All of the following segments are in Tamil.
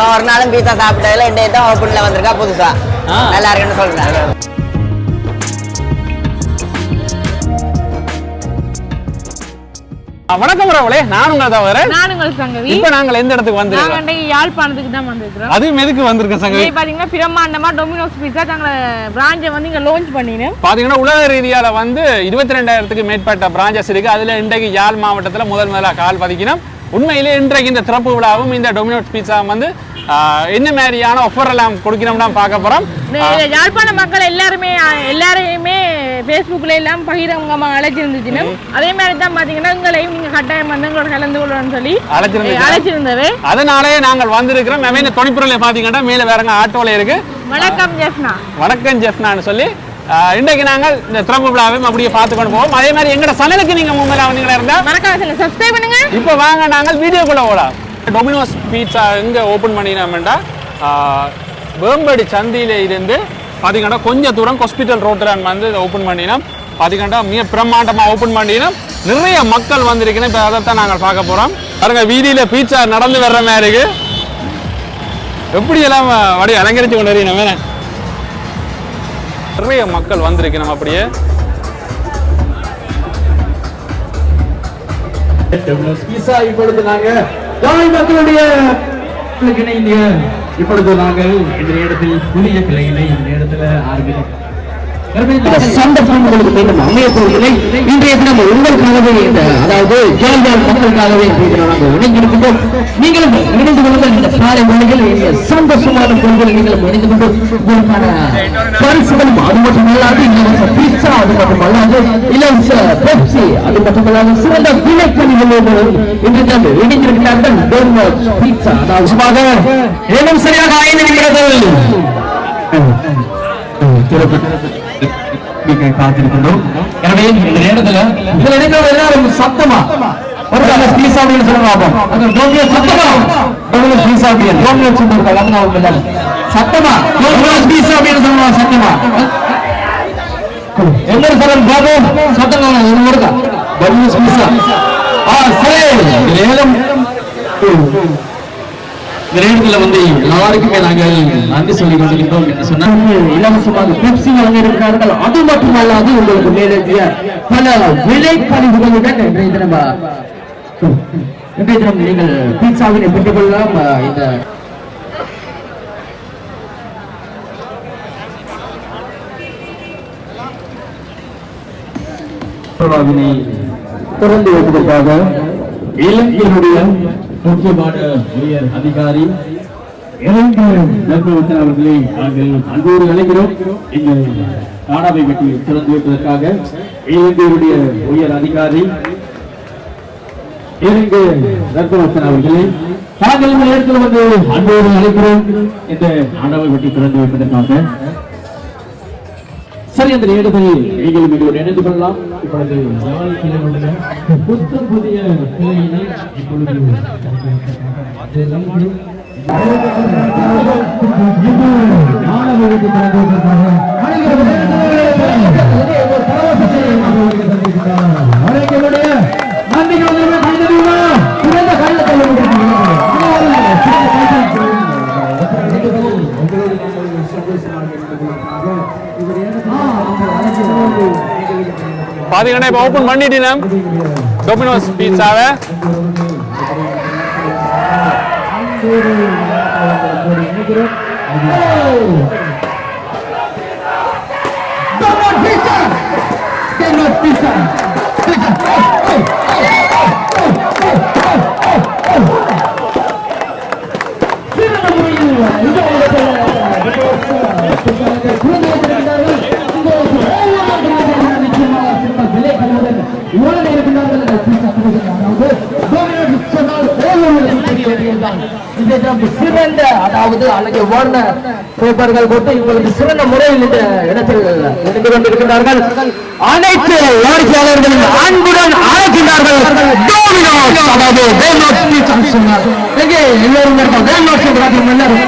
இவன் ஒரு நாளும் பீஸா சாப்பிட்டதுல இன்றைய தான் ஓப்பன்ல வந்திருக்கா புதுசா. நல்லா இருக்குன்னு சொல்றேன். வணக்கம் ராவலே நான் உங்களை தவிர நான் உங்கள் சங்கவி. இப்ப நாங்கள் எந்த இடத்துக்கு நாங்க வந்திருக்கோம் அன்றைக்கு யாழ்ப்பாணத்துக்கு தான் வந்திருக்கிறோம். அதுவும் எதுக்கு வந்திருக்கோம் சங்கவி? இன்னைக்கு பாத்தீங்கன்னா பிரம்மாண்டமா டொமினோஸ் பீஸா தங்களை பிராஞ்சை வந்து இங்க லான்ச் பண்ணினோம் பாத்தீங்கன்னா உலக ரீதியால வந்து இருபத்தி ரெண்டாயிரத்துக்கு மேற்பட்ட பிரான்ச்சஸ் இருக்கு. அதுல இன்றைக்கு யாழ் மாவட்டத்துல முதல் முதலா கால் பதிக்கணும். உண்மையிலே இன்றைக்கு இந்த திறப்பு விழாவும் இந்த டொமினோஸ் பீட்சா வந்து என்ன மாதிரியான ஆஃபர் எல்லாம் கொடுக்கணும்னா பார்க்க போறோம். இந்த யாழ்ப்பாண மக்கள் எல்லாருமே எல்லாரையுமே ஃபேஸ்புக்கில் எல்லாம் பகிரங்கமா அழைச்சிருந்துச்சுன்னு அதே மாதிரி தான் பாத்தீங்கன்னா உங்களையும் நீங்க கட்டாயம் வந்து உங்களோட கலந்து கொள்ளணும்னு சொல்லி அழைச்சிருந்துச்சு. அஹ், அழைச்சிருந்தது. அதனாலே நாங்கள் வந்திருக்கிறோம். இந்த துணிப்புறல பாத்தீங்கன்னா மேல வேறங்க ஆட்டோல இருக்கு. வணக்கம் ஜெஃப்னா. வணக்கம் ஜெஃப்னான்னு சொல்லி இன்றைக்கு நாங்கள் இந்த திறப்பு விழாவையும் அப்படியே பார்த்து கொண்டு போவோம். அதே மாதிரி எங்களோட சனலுக்கு நீங்க முன்மையில வந்தீங்களா இருந்தா? வணக்கம் சொல்லுங்க சப்ஸ்கிரைப் பண்ணுங்க. இப்போ வாங்க நாங்கள் வீடியோக்குள்ள போகலாம். டொமினோஸ் பீட்சா எங்கே ஓப்பன் பண்ணினோம்னா வேம்படி சந்தியில இருந்து பார்த்தீங்கன்னா கொஞ்சம் தூரம் ஹாஸ்பிட்டல் ரோட்டில் வந்து இதை ஓப்பன் பண்ணினோம். பார்த்தீங்கன்னா மிக பிரம்மாண்டமாக ஓப்பன் பண்ணினோம். நிறைய மக்கள் வந்திருக்கணும். இப்போ அதைத்தான் நாங்கள் பார்க்க போகிறோம் பாருங்க வீதியில் பீட்சா நடந்து வர்ற மாதிரி இருக்கு. எப்படி எல்லாம் வடி அலங்கரித்து கொண்டு வரீங்க நிறைய மக்கள் வந்திருக்கணும் அப்படியே. இப்பொழுது நாங்க யாழ் மக்களுடைய இப்பொழுது நாங்கள் இந்த இடத்தில் புதிய கிளையினை இந்த இடத்துல ஆரம்பிக்கிறோம். சந்தர்ப்பம் உங்களுக்கு மீண்டும் அமைய போவதில்லை இன்றைய தினம் உங்களுக்காகவே இந்த அதாவது ஜால் மக்களுக்காகவே நாங்கள் இணைந்திருக்கின்றோம். நீங்களும் இணைந்து கொள்ளுங்கள். இந்த காலை வேளையில் இனிய சந்தோஷமான பொருள்கள் நீங்களும் இணைந்து கொண்டு உங்களுக்கான பரிசுகளும் அது மட்டுமல்லாது இலவச பீட்சா அது மட்டுமல்லாது இலவச பெப்சி அது மட்டுமல்லாது சிறந்த விலைக்கணிகளோடு இன்று தினம் இணைந்திருக்கிறார்கள். டோமினோஸ் பீட்சா அதாவது சும்மாக ஏனும் சரியாக ஐந்து நிமிடங்கள் நீங்கள் காத்திருக்கின்றோம். எனவே இந்த நேரத்துல இதுல இருக்கிற எல்லாரும் சத்தமா? ஒரு நல்ல பீஸா அப்படின்னு சொல்லலாம் அது டோமினோஸ் சத்தமா? டோமினோஸ் பீஸா அப்படின்னு சொல்லுவாங்க அது அவங்க எல்லாரும் சத்தமா? டோமினோஸ் பீஸா அப்படின்னு சத்தமா? என்ன சொல்லுங்க பாபு சத்தமா ஒரு முருகா டோமினோஸ் பீஸா ஆ சரி. நேரம் இந்த நேரத்துல வந்து எல்லாருக்குமே நாங்கள் நன்றி சொல்லி கொண்டிருக்கிறோம் என்று சொன்னால் இலவசமாக பெப்சி வழங்கியிருக்கிறார்கள். அது மட்டுமல்லாது உங்களுக்கு மேலெத்திய பல விலை கழிவுகளுடன் இன்றைய தினம் இன்றைய தினம் நீங்கள் பீட்சாவினை பெற்றுக் கொள்ளலாம். இந்த இலங்கையினுடைய முக்கியமான உயர் அதிகாரி இலங்கை அவர்களை நாங்கள் அன்போடு அழைக்கிறோம். இந்த நாடாவை பற்றி திறந்து வைப்பதற்காக இலங்கையுடைய உயர் அதிகாரி இலங்கை நல்வரத்தன் அவர்களை நாங்கள் இந்த நேரத்தில் வந்து அன்போடு அழைக்கிறோம். இந்த நாடாவை பற்றி திறந்து வைப்பதற்காக சரி அந்த நேரத்தில் நீங்கள் எங்களோடு இணைந்து கொள்ளலாம். இப்பொழுது புத்த புதிய கிளையினை இப்பொழுது இது பார்த்தீங்கன்னா இப்போ ஓப்பன் பண்ணிட்டேன் டொமினோஸ் பீட்சாவை சிறந்த அதாவது அழகிய வர்ண பேப்பர்கள் போட்டு இவங்களுக்கு சிறந்த முறையில் இந்த இடத்தில் இருந்து கொண்டிருக்கிறார்கள் அனைத்து வாடிக்கையாளர்களும் அன்புடன் அழைக்கின்றார்கள். அதாவது எங்கே எல்லோரும் இருக்கோம் டோமினோஸ் எல்லாரும்.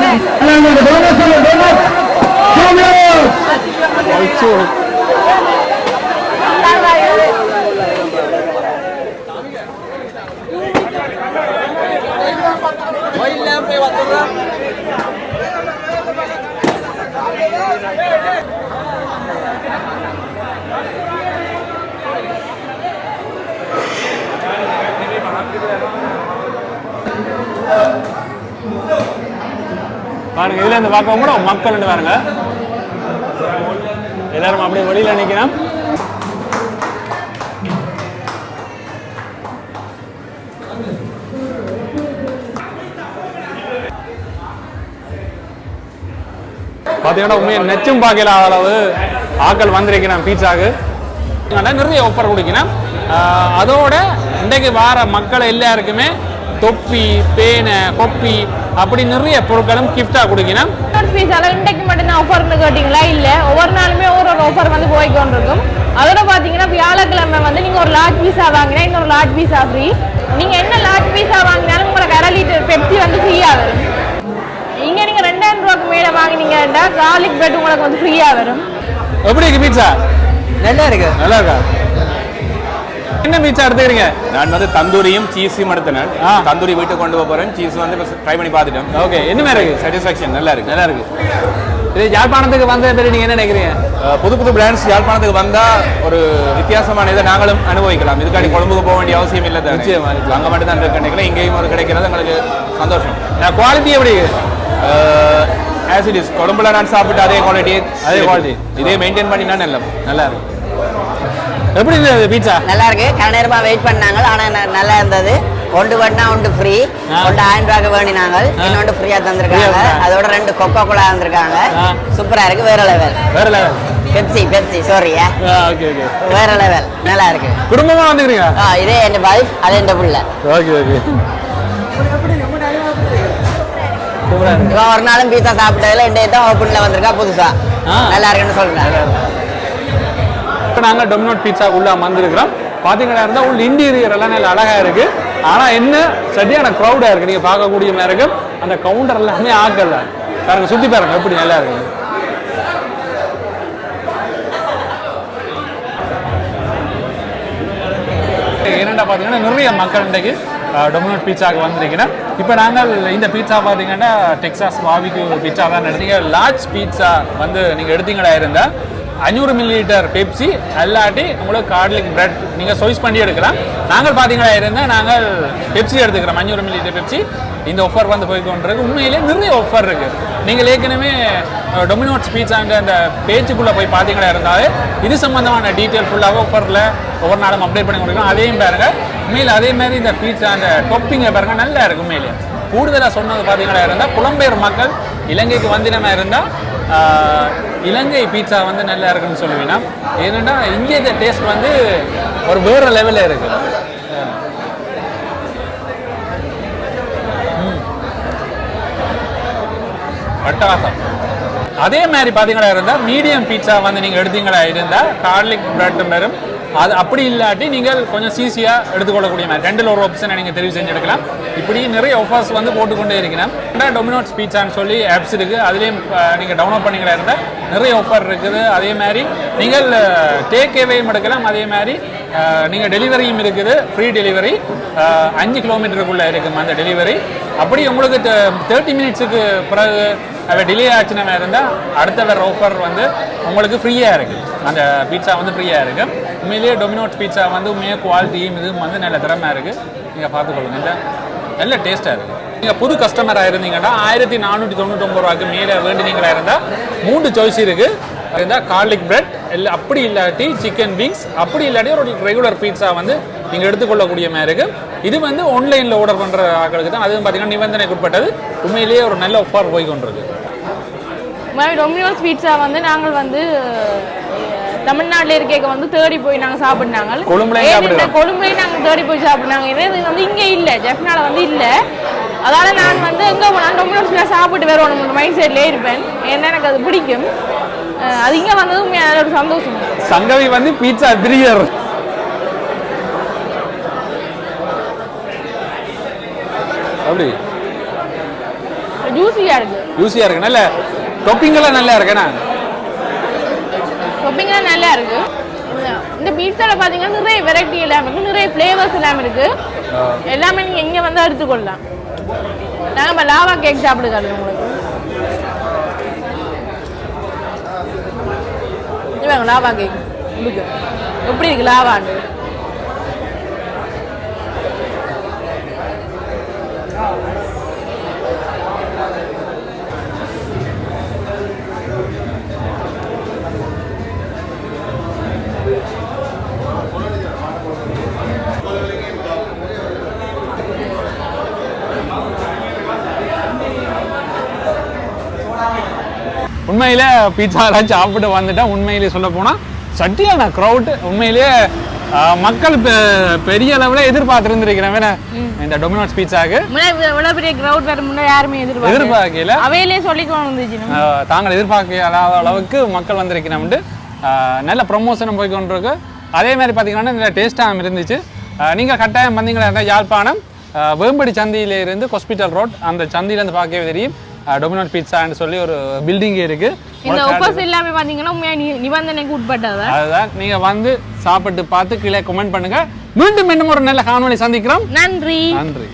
பாருங்க இதுல இருந்து பார்க்கவும் கூட மக்கள் பாருங்க. எல்லாரும் அப்படியே வழியில நினைக்கிறோம் பார்த்தீங்கன்னா உண்மையை நெச்சும் பார்க்கல அளவு. ஆக்கள் வந்திருக்கிறேன் பீட்சாக்கு அதனால நிறைய ஆஃபர் கொடுக்கிறேன் அதோட இன்றைக்கு வார மக்கள் எல்லாருக்குமே தொப்பி பேனை கொப்பி அப்படி நிறைய பொருட்களும் கிஃப்டாக கொடுக்கணும். பீஸால இன்றைக்கு மட்டும்தான் ஆஃபர்னு கேட்டிங்களா? இல்லை ஒவ்வொரு நாளுமே ஒரு ஒரு ஆஃபர் வந்து போய் இருக்கும் அதோட பார்த்தீங்கன்னா வியாழக்கிழமை வந்து நீங்கள் ஒரு லார்ஜ் பீஸா வாங்கினா இன்னொரு லார்ஜ் பீஸா ஃப்ரீ நீங்கள் என்ன லார்ஜ் பீஸா வாங்கினாலும் உங்களுக்கு கரலிட்டு பெப்சி வந்து ஃப்ரீயா வரும் இங்க நீங்க ரெண்டாயிரம் ரூபாய்க்கு மேல வாங்கினீங்கன்னா கார்லிக் பிரெட் உங்களுக்கு வந்து ஃப்ரீயா வரும். எப்படி இருக்கு பீட்சா நல்லா இருக்கு. நல்லா இருக்கா? என்ன பீட்சா எடுத்துக்கிறீங்க? நான் வந்து தந்தூரியும் சீஸும் எடுத்தேன். தந்தூரி வீட்டுக்கு கொண்டு போக போறேன். சீஸ் வந்து ட்ரை பண்ணி பார்த்துட்டேன். ஓகே என்ன மாதிரி இருக்கு? சாட்டிஸ்ஃபேக்ஷன் நல்லா இருக்கு. நல்லா இருக்கு. இது யாழ்ப்பாணத்துக்கு வந்த பிறகு நீங்க என்ன நினைக்கிறீங்க? புது புது பிராண்ட்ஸ் யாழ்ப்பாணத்துக்கு வந்தா ஒரு வித்தியாசமான இதை நாங்களும் அனுபவிக்கலாம். இதுக்காண்டி கொழும்புக்கு போக வேண்டிய அவசியம் இல்லை தானே. நிச்சயமா. அங்க மட்டும் தான் இருக்கு நினைக்கிறேன். இங்கேயும் அது கிடைக்கிறது எங்களுக்கு சந்தோஷம். குவாலிட்டி எப்படி இருக்கு? ஆஸ் இட் இஸ் கொழும்புல நான் சாப்பிட்டு அதே குவாலிட்டி அதே quality. இதே மெயின்டைன் பண்ணினா நல்ல நல்லா இருக்கு எப்படி இருந்தது பீட்சா நல்லா இருக்கு. கன நேரமா வெயிட் பண்ணாங்க. ஆனா ந- நல்லா இருந்தது. ஒன்று பண்ணா ஒன்று ஃப்ரீ. ஒன்று ஆயிரம் ரூபாய்க்கு வேணினாங்க. இன்னொன்று ஃப்ரீயா தந்திருக்காங்க. அதோட ரெண்டு கொக்கோ கோலா தந்திருக்காங்க. சூப்பரா இருக்கு. வேற லெவல் வேற லெவல் பெப்சி பெப்சி சாரியா ஓகே ஓகே வேற லெவல் நல்லா இருக்கு. குடும்பமா வந்துக்கிறீங்க இதே என் வைஃப் அது என் புள்ள. ஓகே ஓகே இவன் ஒரு நாளும் பீஸா சாப்பிட்டதுல இந்த தான் ஓப்பன்ல வந்திருக்கா புதுசா. நல்லா இருக்குன்னு சொல்றேன் இப்போ நாங்கள் டொமினோட் பீட்சா உள்ள வந்திருக்கிறோம் பார்த்தீங்கன்னா இருந்தால் உள்ள இன்டீரியர் எல்லாம் நல்ல அழகா இருக்கு. ஆனால் என்ன சரியான க்ரௌடாக இருக்கு. நீங்கள் பார்க்கக்கூடிய மாதிரி இருக்கு. அந்த கவுண்டர் எல்லாமே ஆக்கல. பாருங்க சுற்றி பாருங்க எப்படி நல்லா இருக்கு. ஏனெண்டா பார்த்தீங்கன்னா நிறைய மக்கள் இன்றைக்கு டொமினோட் பீட்சாக்கு வந்திருக்கிறேன் இப்போ நாங்கள் இந்த பீட்சா பார்த்தீங்கன்னா டெக்ஸாஸ் பாபிக்கு பீட்சா தான் எடுத்தீங்க. லார்ஜ் பீட்சா வந்து நீங்கள் எடுத்தீங்களா இருந்தால் அஞ்சூறு மில்லி லிட்டர் பெப்சி அல்லாட்டி உங்களுக்கு கார்லிக் பிரெட் நீங்கள் சாய்ஸ் பண்ணி எடுக்கலாம். நாங்கள் பார்த்தீங்களா இருந்தால் நாங்கள் பெப்சி எடுத்துக்கிறோம் அஞ்சூறு மில்லி லிட்டர் பெப்சி இந்த ஆஃபர் வந்து போய் கொண்டிருக்கு. உண்மையிலே நிறைய ஆஃபர் இருக்குது நீங்கள் ஏற்கனவே டொமினோட்ஸ் பீட்சான்ற அந்த பேஜுக்குள்ளே போய் பார்த்தீங்களா இருந்தாலே இது சம்மந்தமான டீட்டெயில் ஃபுல்லாக ஆஃபரில் ஒவ்வொரு நாளும் அப்டேட் பண்ணி கொடுக்குறோம் அதையும் பாருங்கள் உண்மையில் அதே மாதிரி இந்த பீட்சா அந்த டொப்பிங்கை பாருங்க நல்லா இருக்கும் உண்மையிலே. கூடுதலாக சொன்னது பார்த்தீங்களா இருந்தால் புலம்பெயர் மக்கள் இலங்கைக்கு வந்தினமாக இருந்தால் இலங்கை பீட்சா வந்து நல்லா இருக்குன்னு சொல்லுவீங்கன்னா ஏன்னா இங்கே இந்த டேஸ்ட் வந்து ஒரு வேறு லெவலில் இருக்கு. ம். அட்டகாசம் அதே மாதிரி பார்த்தீங்களா இருந்தால் மீடியம் பீட்சா வந்து நீங்கள் எடுத்தீங்களா? இருந்தால் கார்லிக் பிரெட் வரும் அது அப்படி இல்லாட்டி நீங்கள் கொஞ்சம் சீசியாக எடுத்துக்கொள்ளக்கூடிய மாதிரி. ரெண்டில் ஒரு ஆப்ஷனை நீங்கள் தெரிவு செஞ்சு எடுக்கலாம் இப்படி நிறைய ஆஃபர்ஸ் வந்து போட்டுக்கொண்டே இருக்கிறேன். டொமினோட்ஸ் பீட்சான்னு சொல்லி ஆப்ஸ் இருக்குது அதுலேயும் நீங்கள் டவுன்லோட் பண்ணிங்களா இருந்தால் நிறைய ஆஃபர் இருக்குது. அதே மாதிரி நீங்கள் டேக் ஏவையும் எடுக்கலாம். அதே மாதிரி நீங்கள் டெலிவரியும் இருக்குது. ஃப்ரீ டெலிவரி அஞ்சு கிலோமீட்டருக்குள்ளே இருக்கும் அந்த டெலிவரி அப்படி உங்களுக்கு தேர்ட்டி மினிட்ஸுக்கு பிறகு டிலே ஆச்சுன்னா இருந்தால் அடுத்த வேறு ஆஃபர் வந்து உங்களுக்கு ஃப்ரீயாக இருக்குது அந்த பீட்சா வந்து ஃப்ரீயாக இருக்குது உண்மையிலேயே டொமினோட் பீட்சா வந்து உண்மையாக குவாலிட்டியும் இதுவும் வந்து நல்ல திறமை இருக்குது நீங்கள் பார்த்துக்கொள்ளுங்க. இல்லை நல்ல டேஸ்ட்டாக இருக்குது நீங்கள் புது கஸ்டமராக இருந்தீங்கன்னா ஆயிரத்தி நானூற்றி தொண்ணூத்தொம்பது ரூபாய்க்கு மேலே வேண்டினீங்களா இருந்தால் மூன்று சாய்ஸ் இருக்குது இருந்தால் கார்லிக் பிரெட் இல்லை அப்படி இல்லாட்டி சிக்கன் விங்ஸ் அப்படி இல்லாட்டி ஒரு ரெகுலர் பீட்சா வந்து நீங்கள் எடுத்துக்கொள்ளக்கூடிய மாதிரி இருக்குது இது வந்து ஆன்லைனில் ஆர்டர் பண்ணுற ஆட்களுக்கு தான். அதுவும் பார்த்தீங்கன்னா நிபந்தனைக்கு உட்பட்டது. உண்மையிலேயே ஒரு நல்ல ஆஃபர் போய் கொண்டிருக்கு மாதிரி டொமினோஸ் பீட்சா வந்து நாங்கள் வந்து தமிழ்நாட்டுல இருக்க வந்து தேடி போய் நாங்க சாப்பிட்டாங்க கொழும்புலயும் சாப்பிடுறோம். கொழும்புலையும் நாங்க தேடி போய் சாப்பிட்டாங்க ஏன்னா இது வந்து இங்க இல்ல. ஜெஃப்னால வந்து இல்ல. அதால நான் வந்து எங்க போனாலும் டொமினோஸ் பீட்சா சாப்பிட்டு வரணும் மைண்ட் செட்லயே இருப்பேன். ஏன்னா எனக்கு அது பிடிக்கும். அது இங்க வந்தது உண்மையான ஒரு சந்தோஷம். சங்கவி வந்து பீட்சா பிரியர் அப்படி. ஜூஸியா இருக்கு. யூஸியாக இருக்கு நல்ல topping எல்லாம் நல்லா இருக்கேண்ணா ஷாப்பிங்லாம் நல்லா இருக்கு. இந்த- பீட்சால பாத்தீங்கன்னா நிறைய வெரைட்டி எல்லாம் இருக்கு. நிறைய ஃப்ளேவர்ஸ் எல்லாம் இருக்கு. எல்லாமே நீங்க இங்க வந்து எடுத்துக்கொள்ளலாம். நாங்க இப்ப லாவா கேக் சாப்பிடுறது உங்களுக்கு. இவங்க லாவா கேக் எப்படி இருக்கு லாவாண்டு உண்மையிலே பீட்சா எல்லாம் சாப்பிட்டு வந்துட்டேன். உண்மையிலேயே சொல்ல போனால் சட்டியான க்ரௌட் உண்மையிலேயே மக்கள் பெரிய அளவில் எதிர்பார்த்துருந்துருக்கிறேன். வேணா இந்த டொமினோஸ் பீட்சாக்கு இவ்வளவு பெரிய கிரவுட் வர முன்னாடி யாருமே எதிர்பார்க்கல. எதிர்பார்க்கல. அவையிலே சொல்லிக்கொண்டு வந்துச்சு தாங்கள் எதிர்பார்க்காத அளவுக்கு மக்கள் வந்திருக்கிறோம்ட்டு. நல்ல ப்ரொமோஷனும் போய் கொண்டிருக்கு. அதே மாதிரி பார்த்தீங்கன்னா நல்ல டேஸ்ட்டாகவும் இருந்துச்சு. நீங்கள் கட்டாயம் வந்தீங்களா? யாழ்ப்பாணம் வேம்படி சந்தியில இருந்து ஹாஸ்பிட்டல் ரோட் அந்த சந்தியிலேருந்து பார்க்கவே தெரியும். டொமினோஸ் பீட்சான்னு சொல்லி ஒரு பில்டிங் இருக்கு. இந்த ஒப்பர்ஸ் எல்லாமே பாத்தீங்கன்னா உண்மையா நி- நிபந்தனைக்கு உட்பட்டதா? அதுதான். நீங்க வந்து சாப்பிட்டு பார்த்து கீழே கமெண்ட் பண்ணுங்க. மீண்டும் இன்னும் ஒரு நல்ல காணொளி சந்திக்கிறோம். நன்றி. நன்றி.